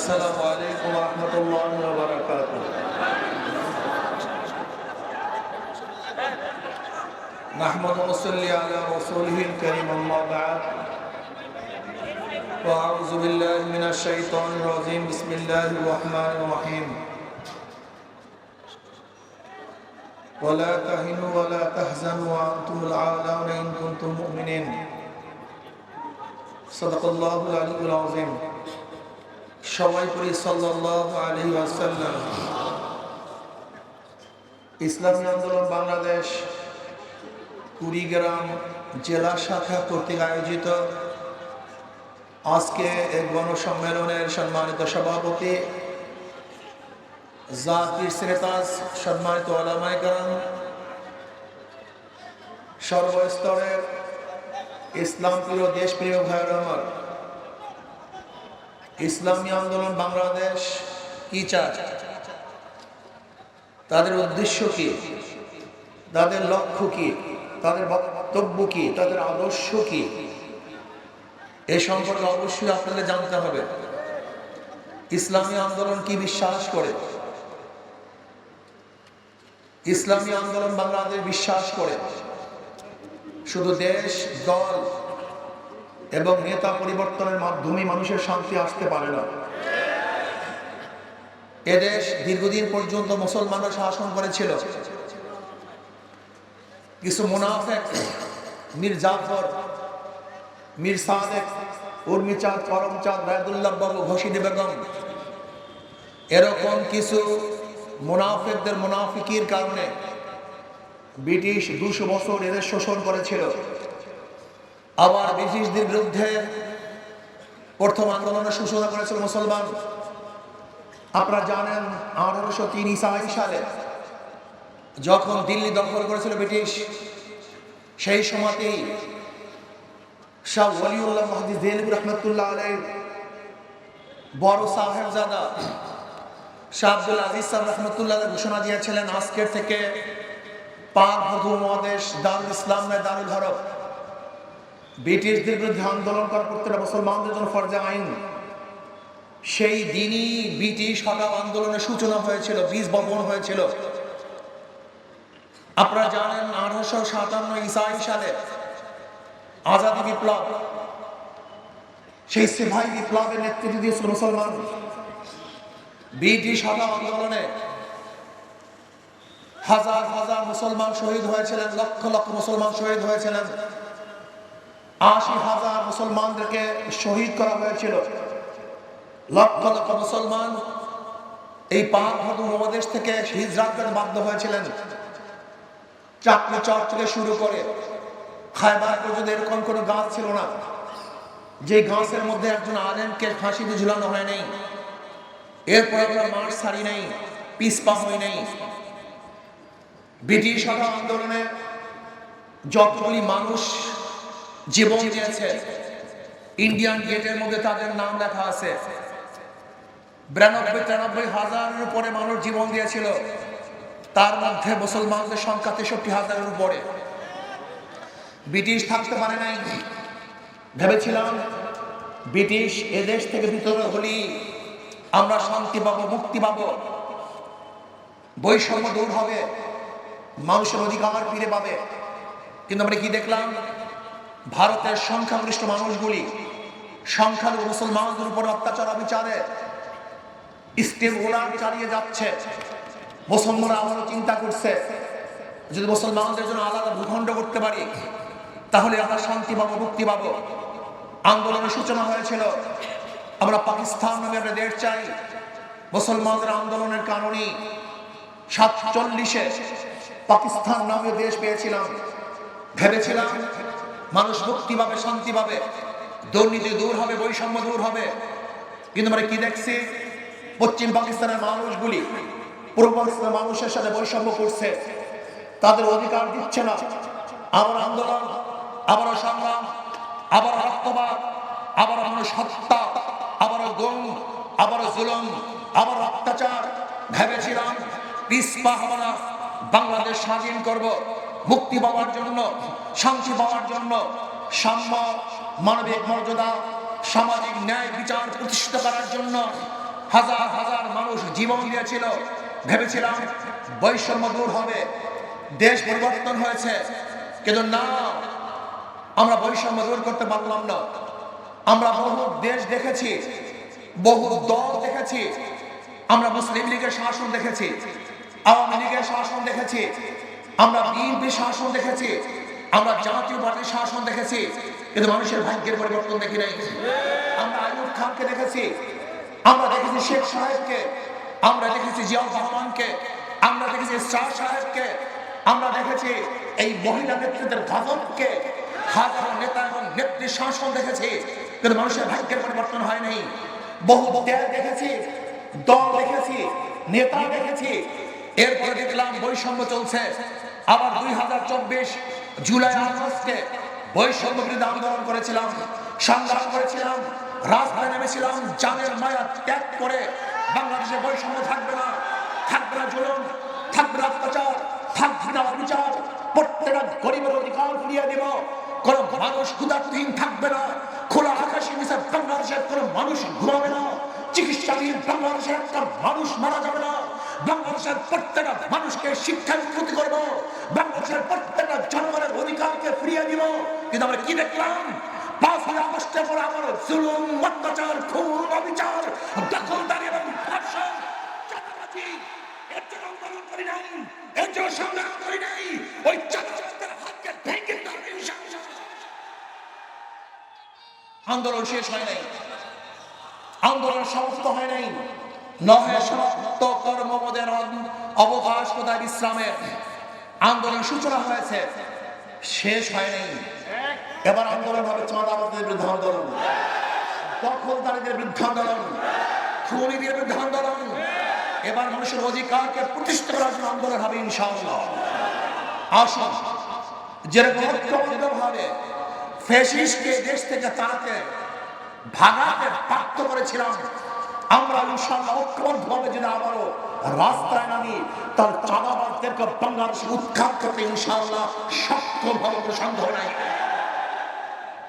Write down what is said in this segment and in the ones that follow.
السلام عليكم ورحمة الله وبركاته. نحمد ونصلي على رسوله الكريم أما بعد. وأعوذ بالله من الشيطان الرجيم. بسم الله الرحمن الرحيم. ولا تهنوا ولا تحزنوا وأنتم الأعلون إن كنتم مؤمنين. صدق الله العلي العظيم. সবাই আলাইহি ওয়াসাল্লাম। ইসলামী আন্দোলন বাংলাদেশ, কুড়িগ্রাম জেলা শাখা কর্তৃক আয়োজিত। আজকে এক গণসম্মেলনের সম্মানিত সভাপতি, জাতির শ্রেতাজ, সম্মানিত আলামাইকার সর্বস্তরের ইসলাম প্রিয় দেশপ্রিয় ভাইয়ের ইসলামী আন্দোলন বাংলাদেশ কি চায়? তাদের উদ্দেশ্য কি? তাদের লক্ষ্য কি? তাদের বক্তব্য কি? তাদের আদর্শ কি? এ সম্পর্কে অবশ্যই আপনাদের জানতে হবে। ইসলামী আন্দোলন কি বিশ্বাস করে? ইসলামী আন্দোলন বাংলাদেশ বিশ্বাস করে। শুধু দেশ, দল এবং নেতা পরিবর্তনের মাধ্যমে মানুষের শান্তি আসতে পারে না। এদেশ দীর্ঘদিন পর্যন্ত মুসলমানরা শাসন করেছিল। কিছু মুনাফেক, মীর জাফর, মীর সাদেক উর্মিচাঁদ করমচাঁদ রায়দুল্লাহ বাবু, ঘোষিনী বেগম, এরকম কিছু মুনাফেকদের, মুনাফিকির কারণে ব্রিটিশ দুশো বছর এদের শোষণ করেছিল। আবার ব্রিটিশদের বিরুদ্ধে প্রথম আন্দোলনের সূচনা করেছিল মুসলমান। আপনারা জানেন আঠারোশো তিন ইসাই সালে যখন দিল্লি দখল করেছিল ব্রিটিশ, সেই সময়তেই শাহ ওলিউল্লাহ মাহদিস দেলবুর রহমতুল্লাহ আলাই বড় সাহেবজাদা শাহ আব্দুল আজিজ সাহেব রহমতুল্লাহ ঘোষণা দিয়েছিলেন, আজকের থেকে পাক মহাদেশ দারুল ইসলাম দারুল হরফ। ব্রিটিশদের বিরুদ্ধে আন্দোলন করা প্রত্যেকটা মুসলমানদের জন্য ফরজে আইন। সেই দিনই ব্রিটিশ হঠাৎ আন্দোলনের সূচনা হয়েছিল, বীজ বপন হয়েছিল। আপনারা জানেন আঠারোশো সাতান্ন ইসাই সালে আজাদি বিপ্লব, সেই সিপাহী বিপ্লবের নেতৃত্ব দিয়েছিল মুসলমান। ব্রিটিশ হঠাৎ আন্দোলনে হাজার হাজার মুসলমান শহীদ হয়েছিলেন, লক্ষ লক্ষ মুসলমান শহীদ হয়েছিলেন। আশি হাজার মুসলমানদেরকে শহীদ করা হয়েছিল। লক্ষ লক্ষ মুসলমান এই পাক উপদেশ থেকে হিজরাত করতে বাধ্য হয়েছিলেন। চাকরি চর থেকে শুরু করে খায়বার পর্যন্ত এরকম কোনো গাছ ছিল না। যে গাছের মধ্যে একজন আলেমকে ফাঁসিতে ঝুলানো হয় নাই। এরপরে আমরা মাঠ ছাড়ি নেই, পিসপা হই নেই। ব্রিটিশ সভা আন্দোলনে যতগুলি মানুষ জীবন দিয়েছে। ইন্ডিয়ান গেটের মধ্যে তাদের নাম লেখা আছে। বিরানব্বই, তিরানব্বই হাজারের উপরে মানুষ জীবন দিয়েছিল। তার মধ্যে মুসলমানদের সংখ্যা তেষট্টি হাজারের উপরে। ব্রিটিশ থাকতে পারে নাই। ভেবেছিলাম, ব্রিটিশ এদেশ থেকে ভিতরে হলি আমরা শান্তি পাবো, মুক্তি পাবো। বৈষম্য দূর হবে। মানুষের অধিকার ফিরে পাবে। কিন্তু আমরা কি দেখলাম? ভারতের সংখ্যাগরিষ্ঠ মানুষগুলি, সংখ্যালঘু মুসলমানদের উপর অত্যাচার অবিচারে স্টেম ওলার চালিয়ে যাচ্ছে। মুসলমানরা আমারও চিন্তা করছে, যদি মুসলমানদের জন্য আলাদা ভূখণ্ড করতে পারি, তাহলে আমরা শান্তি পাবো, মুক্তি পাবো। আন্দোলনের সূচনা হয়েছিল, আমরা পাকিস্তান নামে আমরা দেশ চাই। মুসলমানদের আন্দোলনের কারণে সাতচল্লিশে পাকিস্তান নামে দেশ পেয়েছিলাম। ভেবেছিলাম মানুষ মুক্তি পাবে, শান্তি পাবে। দুর্নীতি দূর হবে, বৈষম্য দূর হবে। কিন্তু আমরা কি দেখছি? পশ্চিম পাকিস্তানের মানুষগুলি, পূর্ব পাকিস্তানের মানুষের সাথে বৈষম্য করছে। তাদের অধিকার দিচ্ছে না। আবার আন্দোলন আবারও সংগ্রাম, আবার রক্তপাত, আবার মানুষ হত্যা আবারও গুম আবারও জুলুম, আবার অত্যাচার। ভেবেছিলাম পিসপা হবে না বাংলাদেশ স্বাধীন করব। মুক্তি পাওয়ার জন্য, শান্তি পাওয়ার জন্য সাম্য, মানবিক মর্যাদা, সামাজিক ন্যায় বিচার প্রতিষ্ঠিত করার জন্য হাজার হাজার মানুষ জীবন দিয়েছিল। ভেবেছিলাম বৈষম্য দূর হবে, দেশ পরিবর্তন হয়েছে। কিন্তু না, আমরা বৈষম্য দূর করতে পারলাম না। আমরা বহু দেশ দেখেছি, বহু দল দেখেছি, আমরা মুসলিম লীগের শাসন দেখেছি, আওয়ামী লীগের শাসন দেখেছি আমরা বিএনপি শাসন দেখেছি, আমরা জাতীয় শাসন দেখেছি, কিন্তু মানুষের ভাগ্যের পরিবর্তন দেখি নাই। আমরা আইনুল খানকে দেখেছি, আমরা দেখেছি শেখ সাহেবকে, আমরা দেখেছি জিয়াউর রহমানকে, আমরা দেখেছি শাহ সাহেবকে, আমরা দেখেছি এই মহিলা নেতৃত্বের গজবকে হাজার নেতা এবং নেত্রী শাসন দেখেছি, কিন্তু মানুষের ভাগ্যের পরিবর্তন হয় নাই। বহু দেশ দেখেছি, দল দেখেছি, নেতা দেখেছি, এরপরে দেখলাম বৈষম্য চলছে। আবার দুই হাজার চব্বিশ জুলাই আগস্টে বৈষম্য বিরুদ্ধে আন্দোলন করেছিলাম, সংগ্রাম করেছিলাম, রাস্তায় নেমেছিলাম, জানের মায়া ত্যাগ করে বাংলাদেশে বৈষম্য থাকবে না। থাকবে না জুলুম, থাকবে না অত্যাচার, থাকবে না অবিচার। প্রত্যেকটা গরিবের অধিকার ফিরিয়ে দিব। কোন মানুষ ক্ষুদার্থহীন থাকবে না। খোলা আকাশে নিচে বাংলাদেশের কোন মানুষ ঘুমাবে না। চিকিৎসাধীন বাংলাদেশের একটা মানুষ মারা যাবে না। বাংলাদেশের প্রত্যেকটা মানুষকে শিক্ষার উন্নতি করব। বাংলাদেশের প্রত্যেকটা জনগণের অধিকারকে ফিরিয়ে দিব। কিন্তু আমরা কি দেখলাম? আন্দোলন শেষ হয় নাই। আন্দোলন সমাপ্ত হয় নাই। নহে সমাপ্ত কর্মপদের অবকাশ কোথায় বিশ্রামের আন্দোলন সূচনা হয়েছে। শেষ হয় নাই এবার আন্দোলন হবে চাঁদাবাজদের বিরুদ্ধে আন্দোলন। দখলদারীদের বিরুদ্ধে আন্দোলন। খুনিদের বিরুদ্ধে আন্দোলন। এবার মানুষের অধিকারকে প্রতিষ্ঠা করার জন্য আন্দোলন হবে ইনশাআল্লাহ। আসুন, যেরকম ঐক্যবদ্ধভাবে ফেসিসকে দেশ থেকে তাড়াতে ভাগাতে বাধ্য করেছিলাম আমরা ইনশাআল্লাহ যদি আবারও রাস্তায় নামি তার চাঁদাবাজদেরকে বাংলাদেশে উৎখাত করতে ইনশাআল্লাহ হবে কোনো সন্দেহ নাই।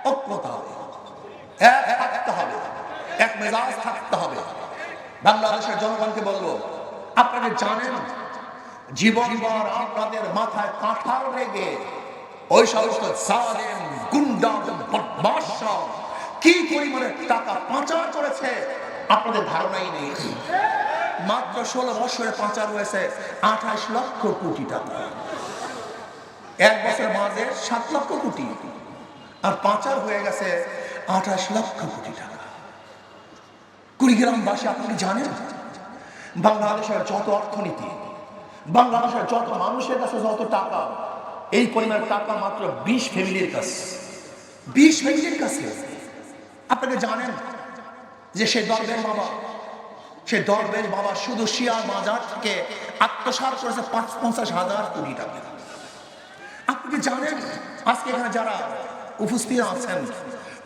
ঐক্যতা হবে। এক থাকতে হবে। এক মেজাজ থাকতে হবে। বাংলাদেশের জনগণকে বলব, আপনারা জানেন, জীবনভর আপনাদের মাথায় কাঁঠাল রেগে ওই সমস্ত জালেম গুন্ডা কি পরিমাণে টাকা পাচার করেছে আপনাদের ধারণাই নেই। মাত্র ষোলো বছরে পাচার হয়েছে আঠাশ লক্ষ কোটি টাকা। এক বছর মাঝে সাত লক্ষ কোটি। আর পাচার হয়ে গেছে আঠাশ লক্ষ কোটি টাকা। কুড়িগ্রামবাসী আপনি জানেন? বাংলাদেশের যত অর্থনীতি, বাংলাদেশের যত মানুষের কাছে যত টাকা, এই পরিমাণ টাকা মাত্র বিশ ফ্যামিলির কাছে। বিশ ফ্যামিলির কাছে। আপনাকে জানেন? যে সে দরবেশ বাবা, সে দরবেশ বাবা শুধু শিয়া বাজার থেকে আত্মসাৎ করেছে পাঁচ পঞ্চাশ হাজার কোটি টাকা। আপনি জানেন আজকে এখানে যারা উপস্থিত আছেন,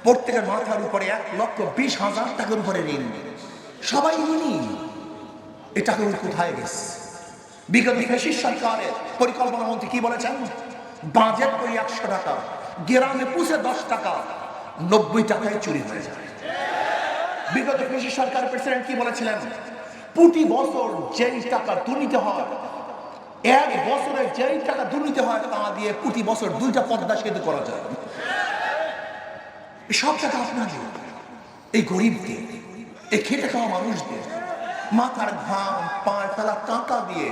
প্রত্যেকের মাথার উপরে এক লক্ষ বিশ হাজার টাকার উপরে ঋণ। সবাই ঋণী এই টাকাগুলো কোথায় গেছে? বিগত ফেসিস সরকারের পরিকল্পনা মন্ত্রী কি বলেছেন? বাজেট করি একশো টাকা, গ্রামে পুষে দশ টাকা, নব্বই টাকায় চুরি হয়ে যায়। বিগত কৃষি সরকার প্রেসিডেন্ট কি বলেছিলেন? প্রতি বছর যেই টাকা দুর্নীতি হয়, এক বছরে যেই টাকা দুর্নীতি হয়, তা দিয়ে প্রতি বছর দুইটা পদ্মা সেতু করা যায়। সব টাকা আপনাদের এই গরিবকে এই খেটে খাওয়া মানুষদের, মাথার ঘাম পায়ে ফেলা টাকা দিয়ে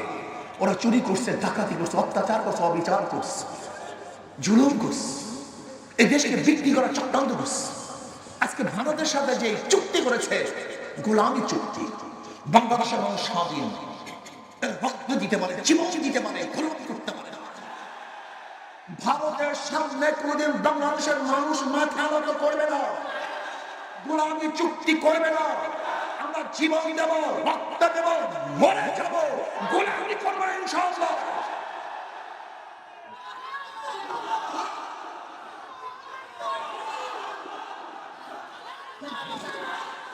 ওরা চুরি করছে, ডাকাতি করছে, অত্যাচার করছে, অবিচার করছে, জুলুম করছে, এই দেশকে বিক্রি করার চক্রান্ত করছে। আজকে ভারতের সাথে যে চুক্তি করেছে, গোলামি চুক্তি, বাংলাদেশের মানুষ স্বাধীন রক্ত দিতে পারে, জীবন দিতে পারে, গোলাম করতে পারে। ভারতের সামনে কোনোদিন বাংলাদেশের মানুষ মাথা নত করবে না, গোলামি চুক্তি করবে না আমরা জীবন দেব, রক্ত দেব, মরে যাব, গোলামি করব ইনশাআল্লাহ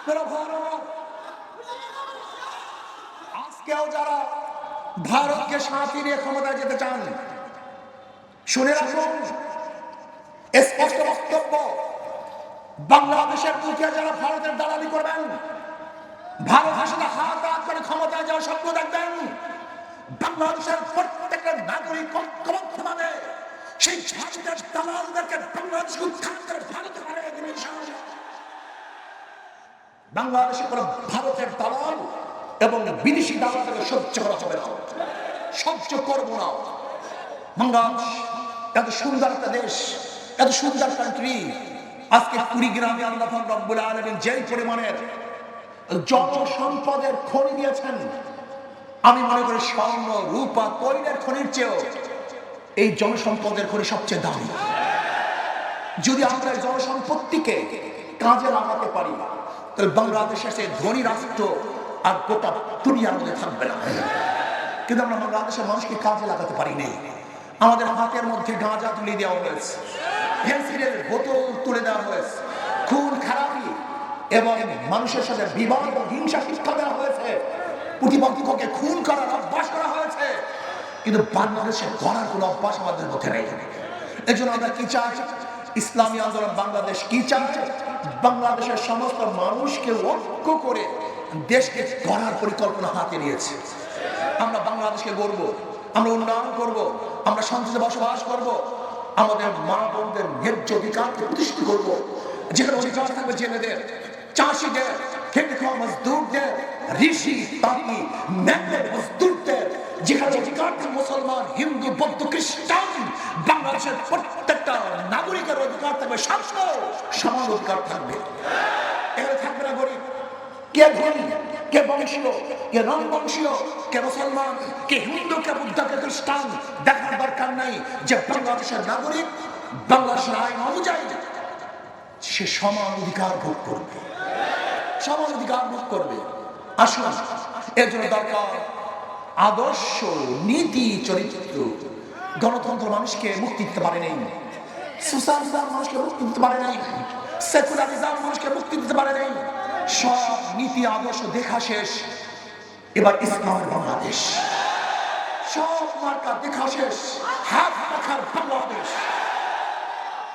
মেরা ভারত আজকেও যারা ভারতকে সাথী নিয়ে ক্ষমতায় যেতে চান, শুনে রাখুন, স্পষ্ট বক্তব্য, বাংলাদেশের মুখে যারা ভারতের দালালি করবেন ভারতের সাথে হাত হাত করে ক্ষমতায় যাওয়ার স্বপ্ন দেখবেন, বাংলাদেশের প্রত্যেকটা নাগরিক ঐক্যবদ্ধভাবে সেই ঝাঁকিদের দালালদেরকে বাংলাদেশ উত্থান করে ভারতে হারিয়ে দেবে বাংলাদেশে কোনো ভারতের দালাল এবং বিদেশি দালালকে সহ্য করা হবে না। সহ্য করব না। বাংলাদেশ, এত সুন্দর একটা দেশ, এত সুন্দর কান্ট্রি আজকে কুড়িগ্রামে আল্লাহ রব্বুল আলমিন যেই পরিমাণের জনসম্পদের খনি দিয়েছেন, আমি মনে করি স্বর্ণ, রূপা কৈলের খনির চেয়েও এই জনসম্পদের খনি সবচেয়ে দামি। যদি আমরা জনসম্পত্তিকে কাজে লাগাতে পারি, তাহলে বাংলাদেশের সে ধনী রাষ্ট্র আর গোটা দুনিয়ার মধ্যে থাকবে না। কিন্তু আমরা বাংলাদেশের মানুষকে কাজে লাগাতে পারি নাই। আমাদের হাতের মধ্যে গাঁজা তুলে দেওয়া হয়েছে। পেন্সিলের বোতল তুলে দেওয়া হয়েছে। খুন, খারাপি এবং মানুষের সাথে বিবাদ ও হিংসা শিক্ষা দেওয়া হয়েছে। প্রতিপক্ষকে খুন করার অভ্যাস করা হয়েছে। কিন্তু বাংলাদেশে গড়ার কোনো অভ্যাস আমাদের মধ্যে নেই। এই জন্য আমরা কি চাই? ইসলামী আন্দোলন বাংলাদেশ কি চাই বাংলাদেশের সমস্ত মানুষকে ঐক্য করে দেশকে গড়ার পরিকল্পনা হাতে নিয়েছে। আমরা বাংলাদেশকে গড়ব, আমরা উন্নয়ন করব, আমরা শান্তিতে বসবাস করব, আমাদের মা বোনদের ন্যায্য অধিকারকে প্রতিষ্ঠিত করব। যেখানে অধিকার থাকবে জেলেদের, চাষিদের, খেটে খাওয়া মজদুরদের, ঋষি তাঁতি ম্যাগনেট মজদুরদের, যেখানে অধিকার মুসলমান, হিন্দু, বৌদ্ধ, খ্রিস্টান, বাংলাদেশের প্রত্যেকটা নাগরিকের অধিকার থাকবে স্বাস্থ্য, সমান অধিকার থাকবে। এখানে থাকবে না গরিব কে ধনী কে বংশীয় কে নন বংশীয় কে মুসলমান, কে হিন্দু, কে বুদ্ধ, কে খ্রিস্টান, দেখার দরকার নাই যে বাংলাদেশের নাগরিক বাংলাদেশের আইন অনুযায়ী সে সমান অধিকার ভোগ করবে। সমান অধিকার ভোগ করবে। আসুন, এর জন্য দরকার আদর্শ, নীতি, চরিত্র। গণতন্ত্র মানুষকে মুক্তি দিতে পারে নাই। সোশ্যালিজম মানুষকে মুক্তি দিতে পারে নাই। সেকুলারিজম মানুষকে মুক্তি দিতে পারে নাই। সব নীতি, আদর্শ দেখা শেষ। এবার ইসলামের বাংলাদেশ। সব মার্কা দেখা শেষ। হাত রাখার বাংলাদেশ।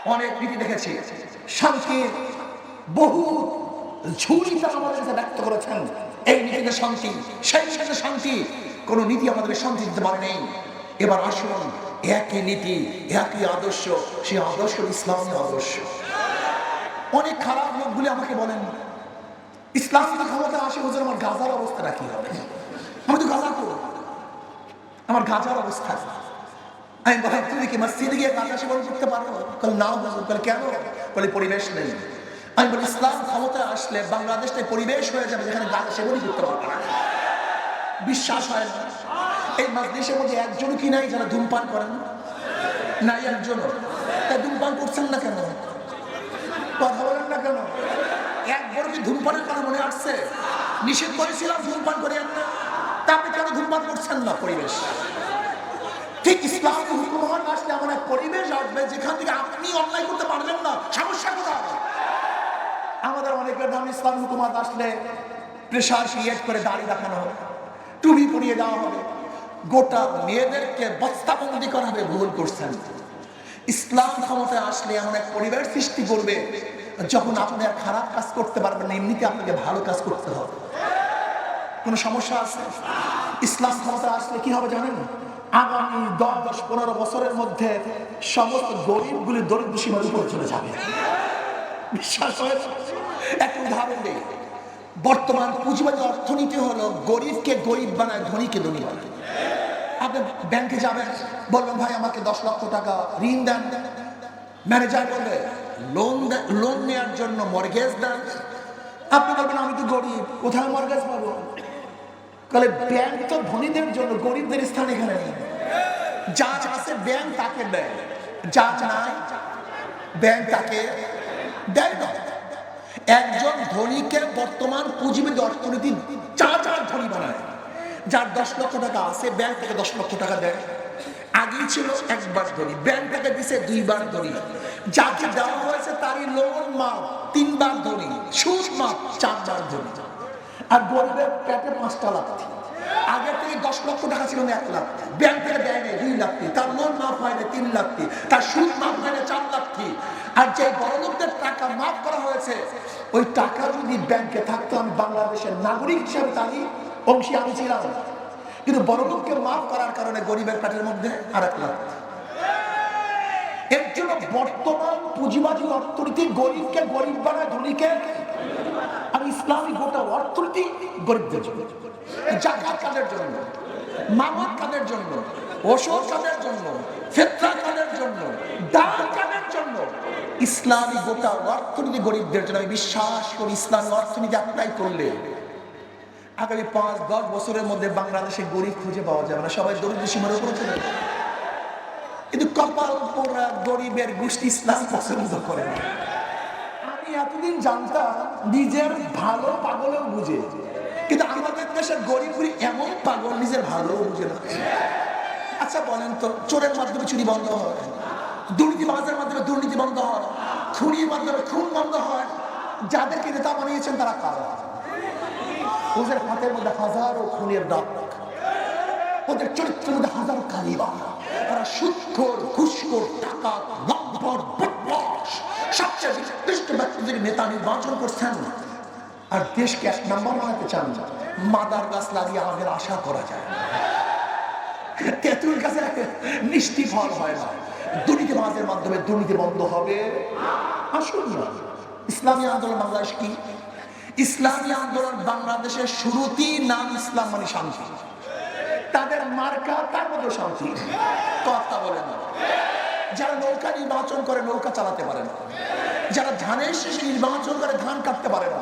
অনেক নীতি দেখেছি। শান্তির বহু ঝুড়ি আমাদের কাছে ব্যক্ত করেছেন। এই নীতিতে শান্তি, সেই নীতিতে শান্তি। কোন নীতি আমাদেরকে শান্তি দিতে পারে নেই এবার আসুন, একই নীতি, একই আদর্শ, সেই আদর্শ ইসলামী আদর্শ। অনেক খারাপ লোকগুলি আমাকে বলেন। ইসলাম যদি ক্ষমতা আসে, হুজুর, আমার গাজার অবস্থাটা কি হবে? আমি তো গাজা করব। আমার গাজার অবস্থা আমি তুমি কি গিয়ে সেবন করতে পারো? বলে, না, হুজুর। বলে, কেন? বলে, পরিবেশ নেই। আমি বলি ইসলাম ক্ষমতায় আসলে পরিবেশ হয়ে যাবে যেখানে সেবনই করতে বিশ্বাস হয় না। এই মাজলিসের মধ্যে একজনও কি নাই যারা ধূমপান করেন? নাই একজন। তাই ধূমপান করছেন না কেন? কথা বলেন একবার কি ধূমপানের কথা মনে আসছে? নিষেধ করেছিলাম ধূমপান করিয়েন না তা আপনি কেন ধূমপান করছেন না পরিবেশ? ঠিক ইসলাম হুকুমহান আসলে এমন এক পরিবেশ আসবে যেখান থেকে আপনি অন্যায় করতে পারবেন না। সমস্যা কোথায়? আমাদের অনেকের নাম ইসলাম হুকুমাত আসলে প্রেশার ক্রিয়েট করে দাড়ি দেখানো হবে, টুপি পরিয়ে দেওয়া হবে। গোটা মেয়েদেরকে বস্তাবন্দি করা হবে, ভুল করছেন। ইসলাম ক্ষমতায় আসলে এমন এক পরিবেশ সৃষ্টি করবে যখন আপনি আর খারাপ কাজ করতে পারবেন না, এমনিতে আপনাকে ভালো কাজ করতে হবে। কোনো সমস্যা আছে? ইসলাম ক্ষমতা আসলে কি হবে জানেন? আগামী দশ দশ, পনেরো বছরের মধ্যে সমস্ত গরিবগুলি দরিদ্র সীমার উপরে চলে যাবে। বিশ্বাস হয় উদাহরণ দেই। বর্তমান পুঁজিবাদী অর্থনীতি হলো গরিবকে গরিব বানায় ধনীকে ধনী বানায়। আপনি ব্যাংকে যাবেন। বলবেন, ভাই, আমাকে দশ লক্ষ টাকা ঋণ দেন। ম্যানেজার বলবে, লোন লোন নেওয়ার জন্য মর্গেজ দেন? আপনি বলবেন, আমি তো গরিব, কোথায় মর্গেজ পাবো? তাহলে ব্যাংক তো ধনীদের জন্য, গরিবদের স্থান এখানে নেই। যা আছে ব্যাংক তাকে দেয়। যা নাই, ব্যাংক তাকে দেয় না। একজন ধনীকে বর্তমান পুঁজিবাদী অর্থনীতি চার চার ধনী বানায়। যার দশ লক্ষ টাকা আছে ব্যাংক থেকে দশ লক্ষ টাকা দেয়। আগেই ছিল একবার ধরি ব্যাংক থেকে দিছে দুইবার ধনী। যাকে দেওয়া হয়েছে তারই লোন মাপ তিনবার ধনী। সুদ মাপ চারবার ধনী। আর গরিবের পেটে পাঁচটা লাথি। আগে থেকে দশ লক্ষ টাকা ছিল এক লাখ ব্যাংক থেকে দেয় নেই, দুই লাখ তার লোন মাফ হয় না তিন লাখ তার সুদ মাফ হয় না চার লাখ আর যে বড় লোকদের টাকা মাফ করা হয়েছে, ওই টাকা যদি ব্যাংকে থাকতো, আমি বাংলাদেশের নাগরিক হিসেবে তারই অংশী আমি ছিলাম। কিন্তু বড় লোককে মাফ করার কারণে গরিবের পেটের মধ্যে আর এক লাখ এর জন্য বর্তমান পুঁজিবাদী অর্থনীতি গরিবকে গরিব বানায়, ধনীকে। আর ইসলামী গোটা অর্থনীতি গরিবদের জন্য। জাকাত কাদের জন্য? মামত কাদের জন্য? ওষুধ কাদের জন্য? ফেতরা কাদের জন্য? দান কাদের জন্য? ইসলামী গোটা অর্থনীতি গরিবদের জন্য। আমি বিশ্বাস করি ইসলামী অর্থনীতি অ্যাপ্লাই করলে আগামী পাঁচ, দশ বছরের মধ্যে বাংলাদেশে গরিব খুঁজে পাওয়া যাবে না, সবাই দরিদ্র সীমার উপরে চলে কিন্তু কপাল পোড়া গরিবের গোষ্ঠী ইসলাম পছন্দ করে না। আমি এতদিন জানতাম, নিজের ভালো পাগলও বুঝে। কিন্তু আমাদের দেশের গরিব এমন পাগল, নিজের ভালো বুঝে না। আচ্ছা বলেন তো, চোরের মাধ্যমে চুরি বন্ধ হয়? দুর্নীতিবাজের মাধ্যমে দুর্নীতি বন্ধ হয়? খুনির মাধ্যমে খুন বন্ধ হয়? যাদেরকে নেতা বানিয়েছেন তারা কারা? ওদের হাতের মধ্যে হাজারো খুনের দাগ ওদের চরিত্রের মধ্যে হাজারো কালিবা তারা সুৎখোর, ঘুষখোর টাকা বদমাস সবচেয়ে ব্যক্তিদের নেতা নির্বাচন করছেন। আর দেশকে এক নম্বর বানাতে চান, মাদার গাছ লাগিয়ে আমাদের আশা করা যায়। তেঁতুল গাছে মিষ্টি ফল হয় না। দুর্নীতিবাজের মাধ্যমে দুর্নীতি বন্ধ হবে। আসুন ইসলামী আন্দোলন বাংলাদেশ কি? ইসলামী আন্দোলন বাংলাদেশের শুরুতেই নাম ইসলাম মানে শান্তি। তাদের মার্কা, তার মধ্যে শান্তি। কথা বলে না। যারা নৌকা নির্বাচন করে, নৌকা চালাতে পারে না। যারা ধানের শেষে নির্বাচন করে, ধান কাটতে পারে না।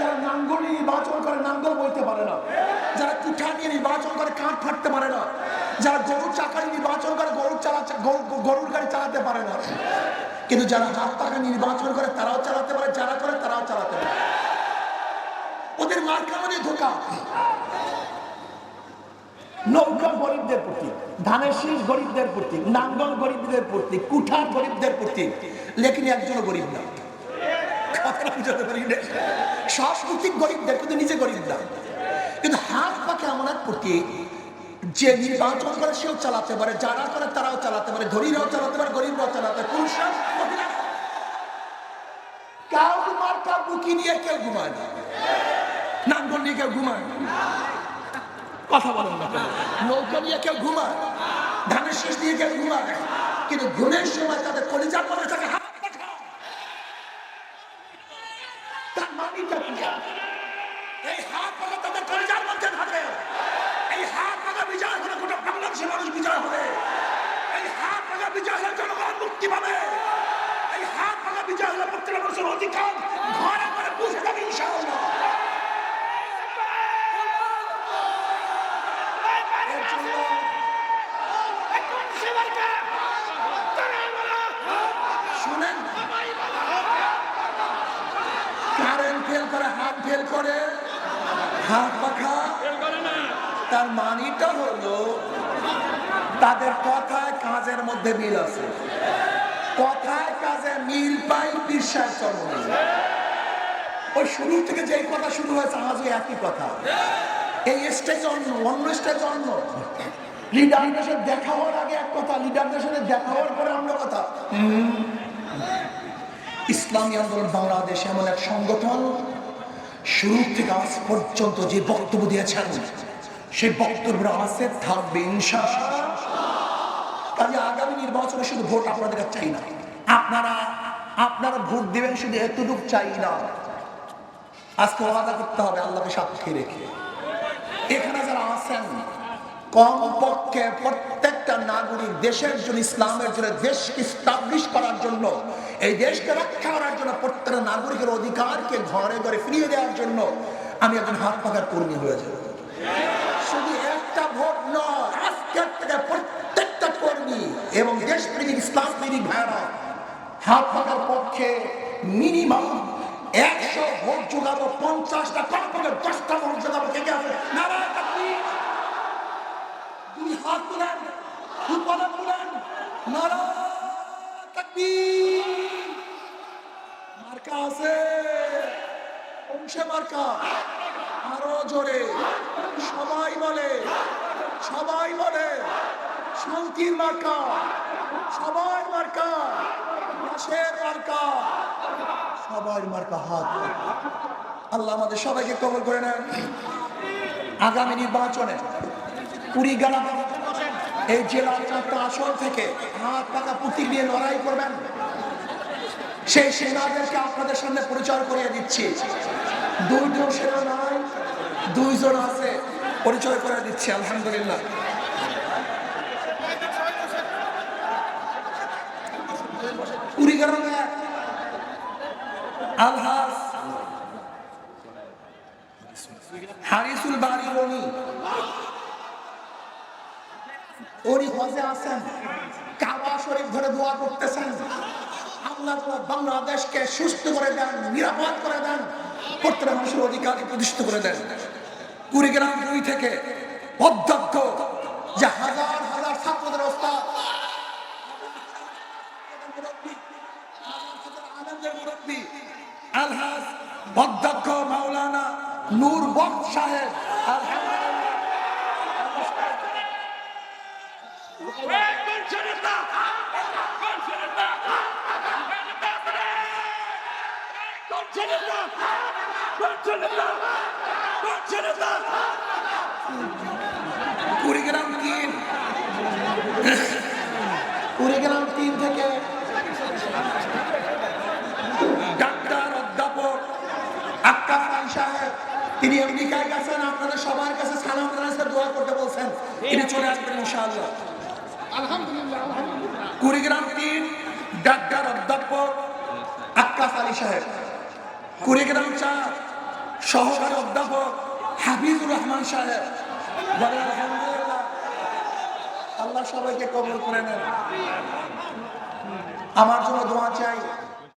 যারা নাঙ্গল নির্বাচন করে, নাঙ্গল বইতে পারে না। যারা কুঠা নিয়ে নির্বাচন করে, কাঠ ফাটতে পারে না। যারা গরুর চাকারি নির্বাচন করে, গরুর চালা গরুর গাড়ি চালাতে পারে না। কিন্তু যারা হাত পাখা নির্বাচন করে, তারাও চালাতে পারে, যারা করে, তারাও চালাতে পারে। ওদের মার্কা মানে ধোকা। নৌকা গরিবদের প্রতি ধানের শীষ গরিবদের প্রতি নাঙ্গল গরিবদের প্রতি কুঠার গরিবদের প্রতি লেকিন একজনও গরিব না। সাংস্কৃতিক গরিবদের কিন্তু নিজে গরিব না। কিন্তু হাত পাকে এক প্রতীক, যে নির্বাচন করে সেও চালাতে পারে, যারা করে তারাও চালাতে পারে, ধনীরাও চালাতে পারে, গরিবরাও চালাতে পারে, পুরুষরা কাউ মার্কা বুকি নিয়ে কেউ ঘুমায় না। নাঙ্গল নিয়ে কেউ ঘুমায়। কথা বলেন? নৌকা নিয়ে কেউ ঘুমায়। ধানের শেষ দিয়ে কেউ ঘুমায়। কিন্তু ঘুমের সময় তাদের কলিজার মধ্যে থাকে থাকে। অধিকার ঘরে ঘরে বুঝে যাবে ইনশাআল্লাহ এর জন্য শুনেন কারেন্ট ফেল করে হাত ফেল করে হাত পাখা। তার মানিটা হলো, তাদের কথায় কাজের মধ্যে মিল আছে। কথায় কাজে মিল পাই, বিশ্বাস জন্ম ওই শুরু থেকে যেই কথা শুরু হয়েছে, আজও একই কথা। এই স্টেজ অন্য অন্য স্টেজ অন্য। লিডারদের সাথে দেখা হওয়ার আগে এক কথা লিডারদের সাথে দেখা হওয়ার পরে অন্য কথা। ইসলামী আন্দোলন বাংলাদেশ এমন এক সংগঠন শুরু থেকে আজ পর্যন্ত যে বক্তব্য দিয়েছেন, সেই বক্তব্য আছে থাকবে ইনশাআল্লাহ কাজে আগামী নির্বাচনে শুধু ভোট আপনাদের চাই না। আপনারা আপনারা ভোট দিবেন শুধু এতটুকু চাই না। আজকে ওয়াদা করতে হবে আল্লাহকে সাক্ষী রেখে। এখানে যারা আছেন, কমপক্ষে প্রত্যেকটা নাগরিক দেশের জন্য, ইসলামের জন্য, দেশকে স্টাবলিশ করার জন্য, এই দেশকে রক্ষা করার জন্য প্রত্যেকটা নাগরিকের অধিকারকে ঘরে ঘরে ফিরিয়ে দেওয়ার জন্য আমি একজন হাত পাকার কর্মী হয়ে যাব। শুধু একটা ভোট নয়, আজকের থেকে প্রত্যেকটা কর্মী এবং দেশপ্রেমিক ইসলাম প্রেমিক ভাইরা হাত পাকার পক্ষে মিনিমাম একশো ভোট যোগাবো, পঞ্চাশটা কমপক্ষে দশটা ভোট যোগাবো। কে কে আছে? দুই হাত তুলেন দুপদা তুলেন। নারায়ণ তাকবীর। মার্কা আছে। অংশে মার্কা। আরও জোরে। সবাই বলে সবাই বলে, শান্তির মার্কা। সবাই মার্কা দেশের মার্কা। সবার মার্কা হাত আল্লাহ আমাদের সবাইকে কবল করে নেন। আগামী নির্বাচনে কুড়িগ্রাম এই জেলার চারটা আসন থেকে হাত পাকা পুঁতি নিয়ে লড়াই করবেন। সেই সেনাদেরকে আপনাদের সামনে পরিচয় করিয়ে দিচ্ছি। দুইজন সেনা নয় দুইজন আছে, পরিচয় করে দিচ্ছি, আলহামদুলিল্লাহ। কুড়িগ্রামে হারিসুল বাড়ি আছেন, কাবা শরীফ ধরে দোয়া করতেছেন। আল্লাহ বাংলাদেশকে সুস্থ করে দেন, নিরাপদ করে দেন প্রত্যেক মানুষের অধিকারকে প্রতিষ্ঠিত করে দেন। কুড়িগ্রাম দুই থেকে অধ্যক্ষ, যে হাজার হাজার ছাত্রদের মুরব্বী আলহাজ অধ্যক্ষ মাওলানা নূর বক্ত সাহেব আলহামদুলিল্লাহ কুড়িগ্রাম তিন কুড়িগ্রাম তিন থেকে। ডাক্তার অধ্যাপক আক্কাস আলী সাহেব তিনি আমেরিকায় গেছেন আপনাদের সবার কাছে সালাম জানাচ্ছেন দোয়া করতে বলছেন। তিনি চলে আসবেন ইনশাআল্লাহ। কুড়িগ্রাম তিন ডাক্তার অধ্যাপক আক্কাস আলী সাহেব। কুড়িগ্রাম চার সহকারী অধ্যাপক হাবিবুর রহমান সাহেব। আলহামদুলিল্লাহ আল্লাহ সবাইকে কবল করে নেন। আমার জন্য দোয়া চাই।